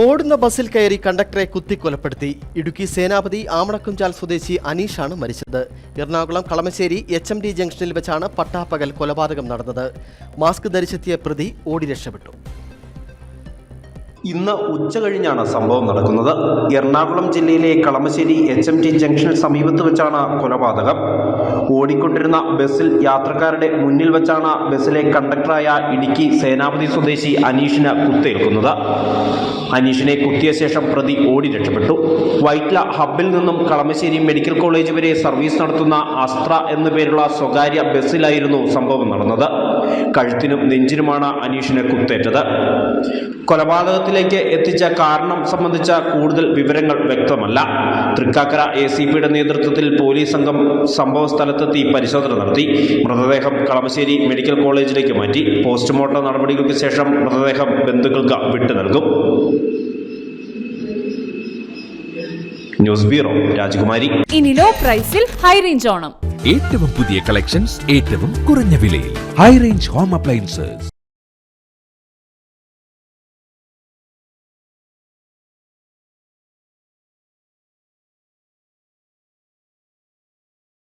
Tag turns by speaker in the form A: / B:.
A: ഓടുന്ന ബസ്സിൽ കയറി കണ്ടക്ടറെ കുത്തിക്കൊലപ്പെടുത്തി. ഇടുക്കി സേനാപതി ആമണക്കുംചാൽ സ്വദേശി അനീഷാണ് മരിച്ചത്. Ernakulam Kalamassery H M D ജംഗ്ഷനിൽ വെച്ചാണ് പട്ടാപ്പകൽ കൊലപാതകം നടന്നത്. മാസ്ക് ധരിച്ചെത്തിയ പ്രതി ഓടി രക്ഷപ്പെട്ടു.
B: ഇന്ന് ഉച്ച കഴിഞ്ഞാണ് സംഭവം നടക്കുന്നത്. എറണാകുളം ജില്ലയിലെ കളമശ്ശേരി എച്ച് എം ടി ജംഗ്ഷന് സമീപത്ത് വെച്ചാണ് കൊലപാതകം. ഓടിക്കൊണ്ടിരുന്ന ബസ്സിൽ യാത്രക്കാരുടെ മുന്നിൽ വെച്ചാണ് ബസ്സിലെ കണ്ടക്ടറായ ഇടുക്കി സേനാപതി സ്വദേശി അനീഷിന് കുത്തേൽക്കുന്നത്. അനീഷിനെ കുത്തിയ ശേഷം പ്രതി ഓടി രക്ഷപ്പെട്ടു. വൈറ്റ്ല ഹബ്ബിൽ നിന്നും കളമശ്ശേരി മെഡിക്കൽ കോളേജ് വരെ സർവീസ് നടത്തുന്ന അസ്ത്ര എന്നു പേരുള്ള സ്വകാര്യ ബസ്സിലായിരുന്നു സംഭവം നടന്നത്. കഴുത്തിനും നെഞ്ചിനുമാണ് അനീഷിന് കുത്തേറ്റത്. കൊലപാതകത്തിലേക്ക് എത്തിച്ച കാരണം സംബന്ധിച്ച കൂടുതൽ വിവരങ്ങൾ വ്യക്തമല്ല. തൃക്കാക്കര എ സി പിയുടെ നേതൃത്വത്തിൽ പോലീസ് സംഘം സംഭവ സ്ഥലത്തെത്തി പരിശോധന നടത്തി. മൃതദേഹം കളമശ്ശേരി മെഡിക്കൽ കോളേജിലേക്ക് മാറ്റി. പോസ്റ്റ്മോർട്ടം നടപടികൾക്ക് ശേഷം മൃതദേഹം ബന്ധുക്കൾക്ക് വിട്ടു നൽകും. ന്യൂസ് ബ്യൂറോ രാജകുമാരി.
C: ഇനി ലോ പ്രൈസിൽ ഹൈ റേഞ്ച് ഓണം.
D: ഏറ്റവും പുതിയ കളക്ഷൻസ് ഏറ്റവും കുറഞ്ഞ വിലയിൽ. High range home appliances.